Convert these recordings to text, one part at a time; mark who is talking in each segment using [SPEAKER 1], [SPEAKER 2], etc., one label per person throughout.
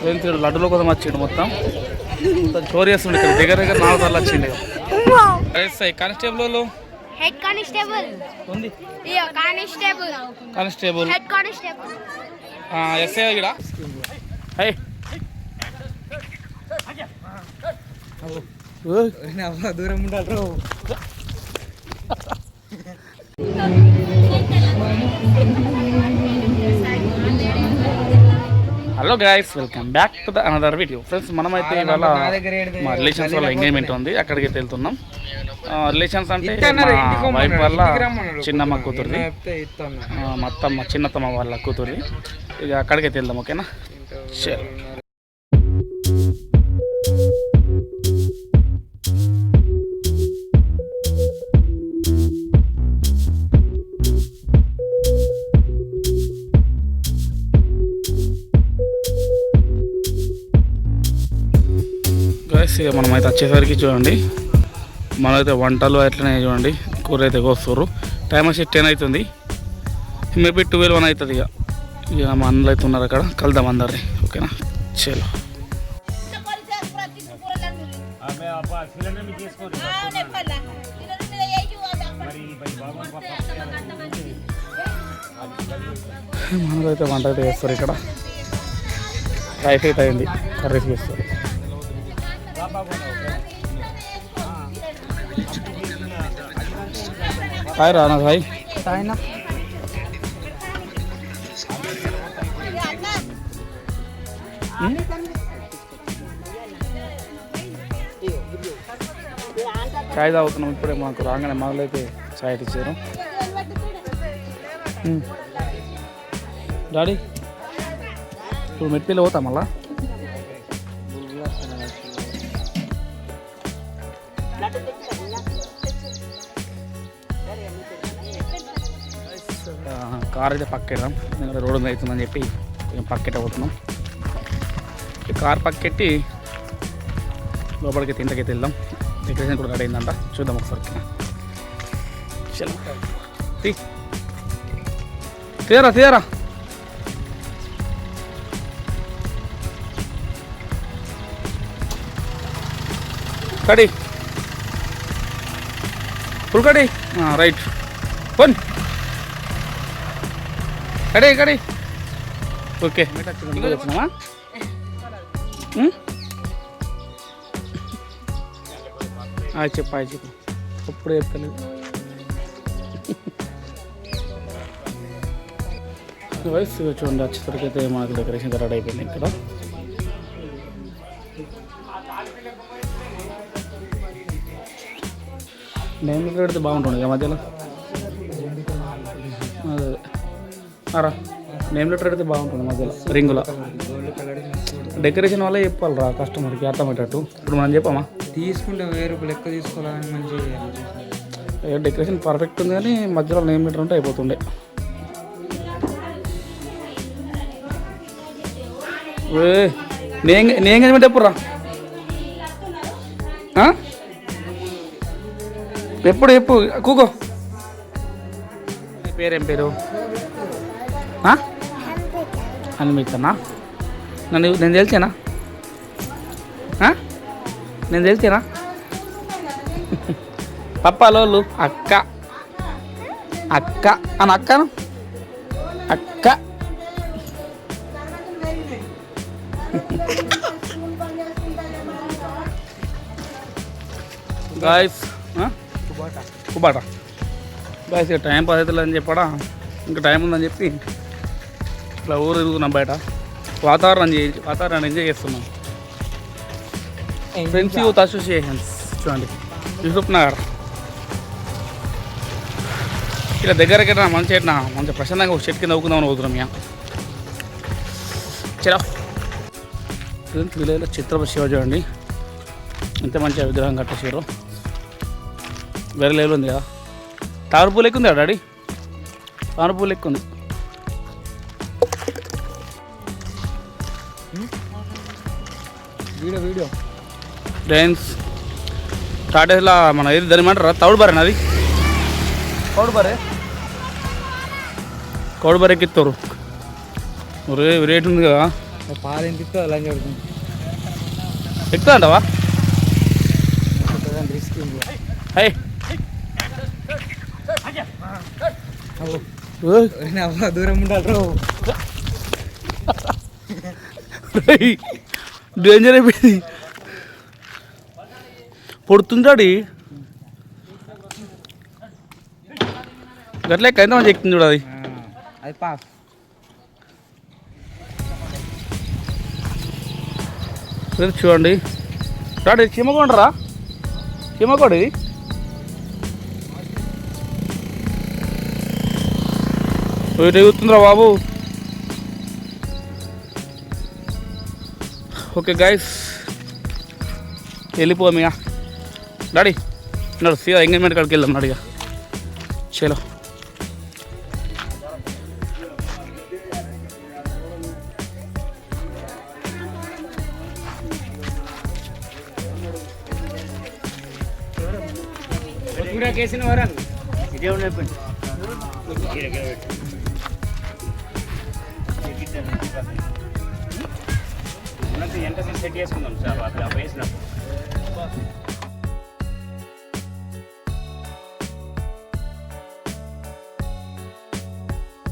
[SPEAKER 1] Friends ఇక్కడ లడ్డుల కోసం వచ్చిండు మొత్తం మొత్తం చోరీ చేస్తుండే ఇక్కడ దగ్గర దగ్గర నాలుగు సార్లు వచ్చిండు కానిస్టేబుల్
[SPEAKER 2] హెడ్ కానిస్టేబుల్
[SPEAKER 1] ఉంది
[SPEAKER 2] ఇయో constable
[SPEAKER 1] constable
[SPEAKER 2] head constable
[SPEAKER 1] SI ఇక్కడ హై
[SPEAKER 3] దూరం ఉండాలి
[SPEAKER 1] hello guys welcome back to the another video friends మనమైతే ఇవాళ మా రిలేషన్స్ వల్ల ఎంగేజ్మెంట్ ఉంది. అక్కడికి అయితే వెళ్తున్నాం రిలేషన్స్ అంటే మా వైఫ్ వల్ల. చిన్నమ్మ కూతురుది. మా అత్తమ్మ చిన్నత్తమ్మ వాళ్ళ కూతురి ఇక అక్కడికైతే వెళ్దాం ఓకేనా? గైస్ ఇక మనం అయితే వచ్చేసరికి చూడండి. మనమైతే వంటలు అట్లనే చూడండి. కూర అయితే కోస్తారు. టైం వచ్చి టెన్ అవుతుంది. మేబీ ట్వెల్వ్ వన్ అవుతుంది ఇక. ఇక మా అన్నలు అయితే ఉన్నారు అక్కడ. కలుద్దాం అందరినీ. ఓకేనా? చలో. మనకైతే వంట అయితే చేస్తారు ఇక్కడ. రైస్ అయితే అయింది. కర్రీస్ చేస్తారు. హాయ్ రానా సాయి
[SPEAKER 3] ఆయన
[SPEAKER 1] చాయ్ తాగుతున్నాం ఇప్పుడే మాకు రాగానే మొదలైతే చాయ్ మ్మ్. డాడీ ఇప్పుడు మెట్టిలో పోతా మళ్ళా కార్ అయితే పక్కెళ్ళాం ఎందుకంటే రోడ్డు మీద అవుతుందని చెప్పి కొంచెం పక్కెట్ అవుతున్నాం ఈ కార్ పక్కెట్టి లోపలికి తింటకైతే వెళ్దాం. డెకరేషన్ కూడా రెడీ అయిందంట. చూద్దాం ఒకసారి. చలో. తీ. తీయరా తీయరా. కడి. ఫుల్ కడి. రైట్. వన్ కడి కడి. ఓకే. వచ్చినావా ఉమ్? ఆ, చెప్పు ఆ, చెప్పు. అప్పుడు చెప్తలేదు వయసు చూడండి వచ్చేసరికి అయితే మనకు డెకరేషన్ రెడీ అయిపోయింది ఇక్కడ. నేను ఇక్కడ పెడితే బాగుంటుంది ఇక మధ్యలో? అరా నేమ్ లెటర్ పెడితే బాగుంటుంది మధ్యలో రింగులో. డెకరేషన్ వల్ల చెప్పాలి రా కస్టమర్కి అర్థమయ్యేటట్టు. ఇప్పుడు మనం చెప్పామా?
[SPEAKER 3] తీసుకుంటే రూపాయలు ఎక్కువ తీసుకోవాలని మంచిగా
[SPEAKER 1] డెకరేషన్ పర్ఫెక్ట్ ఉంది కానీ మధ్యలో నేమ్ లెటర్ ఉంటే అయిపోతుండే. నేను నేను ఎంగేజ్మెంట్ ఎప్పుడు రా ఆ? ఎప్పుడు ఎప్పుడు కూకో. పేరేం పేరు? ఆ? నన్ను నేను తెలిసేనా నేను తెలిసేనా పప్పాలోళ్ళు అక్క. అక్క. అని అక్కను? అక్క. గాయస్ కుబాట. గాయస్ టైం పద్ధతులు అని చెప్పడా? ఇంకా టైం ఉందని చెప్పి ఇట్లా ఊరు తిరుగుతున్నాం బయట. వాతావరణం చే వాతావరణం ఎంజాయ్ చేస్తున్నాం. ఫ్రెండ్స్ యూత్ అసోసియేషన్స్ చూడండి. యూసుఫ్ నగర్. ఇలా దగ్గరకి మంచి ఎట్నా మంచి ప్రశాంతంగా ఒక చెట్టు కింద నవ్వుకుందామని పోతున్నాం ఇక. చలో. ఫ్రెండ్స్ విలేజ్లో చిత్రపతి శివ చూడండి. ఎంత మంచిగా విగ్రహం కట్టేసారు వేరే లెవెల్ ఉంది కదా. ఎక్కువ ఉంది డాడీ? తామర పూలు
[SPEAKER 3] వీడియో
[SPEAKER 1] ఫ్రెండ్స్ టాటేస్లో మన ఇది దాని ఏమంటారా తౌడు బరే అది? కౌడు బరే? కౌడు బరే ఎక్కిస్తారు ఒరే రేట్ ఉంది కదా.
[SPEAKER 3] పాలు ఎంత
[SPEAKER 1] ఎక్కువ అంటావా?
[SPEAKER 3] అవ్వ. దూరం ఉండాలి
[SPEAKER 1] డేంజర్ అయిపోయింది. పొడుతుంటాడు గట్ల మంచి ఎక్కుతుంది చూడు అది.
[SPEAKER 3] అది పాస్
[SPEAKER 1] చూడండి. రాడు చిమ్మకొండరా చిమ్మకోడు ఇది. ఎగుతుందిరా బాబు. ఓకే గాయస్ వెళ్ళిపోదాం ఇక డాడీ నడు సీదా ఎంగేజ్మెంట్ కాడికి వెళ్దాం నడిగా చలో
[SPEAKER 3] కేసిన వరం
[SPEAKER 4] సెట్ చేసుకుందాం సార్? అట్లా వేసినప్పుడు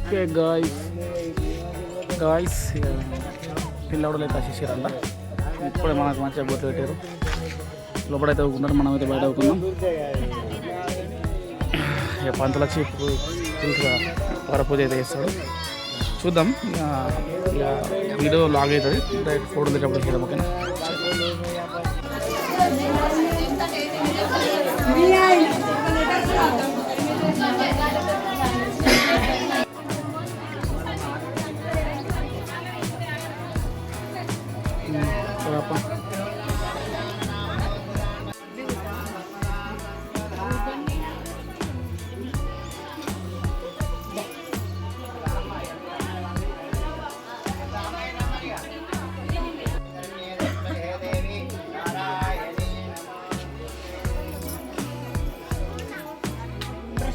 [SPEAKER 1] ఓకే గాయస్ గాయస్ పిల్లవాడు అయితే వచ్చేసారంట ఇప్పుడే మనకు మంచిగా బోట్లు పెట్టారు. లోపలైతే ఊరుకున్నారు మనం అయితే బయట ఊరుకున్నాం ఇక పంతలు వచ్చి ఇప్పుడు తెలుసుగా వరపూజ అయితే చేస్తాడు. చూద్దాం. ఇక వీడియో లాగ్ అవుతుంది. డైరెక్ట్ ఫోటో ఉండేటప్పుడు చూద్దాం ఓకేనా? సరేపా.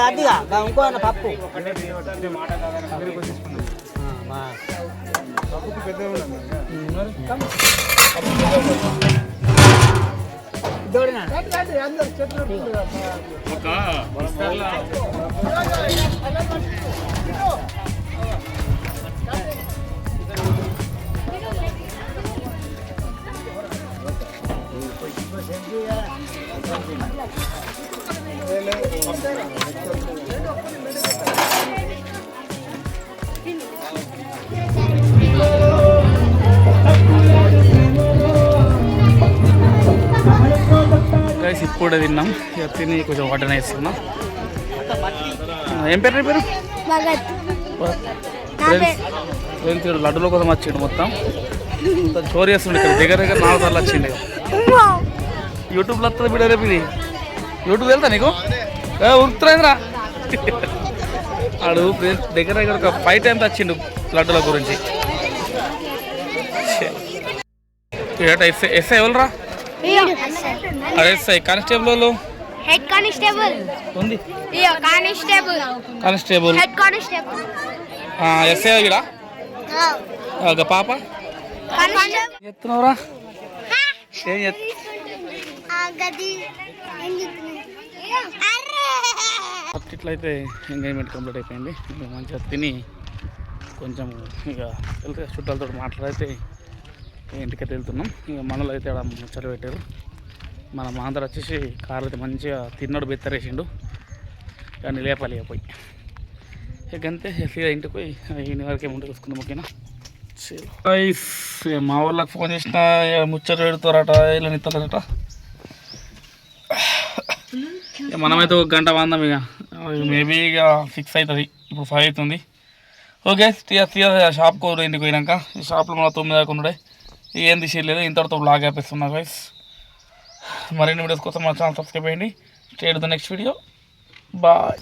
[SPEAKER 3] అదిగా ఇంకో అన్న పప్పు.
[SPEAKER 1] గైస్ ఇప్పుడే తిన్నాం. ఇక తిని కొంచెం వాటర్ వేసుకున్నాం. ఆ, ఏం పేరు నీ పేరు? ఫ్రెండ్స్ ఇక్కడ లడ్డుల కోసం వచ్చిండు మొత్తం. చోరీ చేస్తుండే ఇక్కడ. దగ్గర దగ్గర నాలుగు సార్లు వచ్చిండు. యూట్యూబ్లో వస్తుంది వీడియో రేపు ఇది. యూట్యూబ్ వెళ్తా నీకు? ఏ ఉరుకుతున్నా ఆడు ఫ్రెండ్స్ దగ్గర దగ్గర ఒక ఫైవ్ టైమ్స్ వచ్చిండు లడ్డుల గురించి. ఎస్ఐ ఎవరురా అరే ఎస్ఐ కానిస్టేబుల్
[SPEAKER 2] హెడ్ కానిస్టేబుల్.
[SPEAKER 1] ఉంది.
[SPEAKER 2] ఇయో constable.
[SPEAKER 1] Constable.
[SPEAKER 2] Head constable.
[SPEAKER 1] SI ఇలా ఒక పాప? చెప్తున్నావురా ఏం చెప్
[SPEAKER 2] గది.
[SPEAKER 1] ఇట్లయితే ఎంగేజ్మెంట్ కంప్లీట్ అయిపోయింది. ఇంకా మంచిగా తిని కొంచెం ఇక వెళ్తే చుట్టాలతో మాట్లాడితే ఇంటికైతే వెళ్తున్నాం. ఇక మనలో అయితే పెట్టారు. మన మాందర వచ్చేసి కారు అయితే మంచిగా తిన్నాడు బెత్తరేసిండు. కానీ లేపాలి పోయి. ఇక అంతే సీదా ఇంటికి పోయి ఈయన వరకు ఏముంటే చూసుకుందాం ఓకేనా? గైస్, మా వాళ్ళకి ఫోన్ చేసిన ఇక ముచ్చట పెడతారట ఇలా నిత్తలేరట ఇక మనమైతే ఒక గంట వందాం ఇక. మేబీ ఇక సిక్స్ అవుతుంది ఇప్పుడు ఫైవ్ అవుతుంది. ఓకే తీయ తీయ షాప్ కోరు ఇంటికి పోయినాక ఈ షాప్లో మన తొమ్మిది దాకా ఉండే ఏం తీసేయలేదు ఇంతటితో బ్లాగ్ ఆపేస్తున్నా గైస్ మరిన్ని వీడియోస్ కోసం మా ఛానల్ సబ్స్క్రైబ్ చేయండి. State the next video bye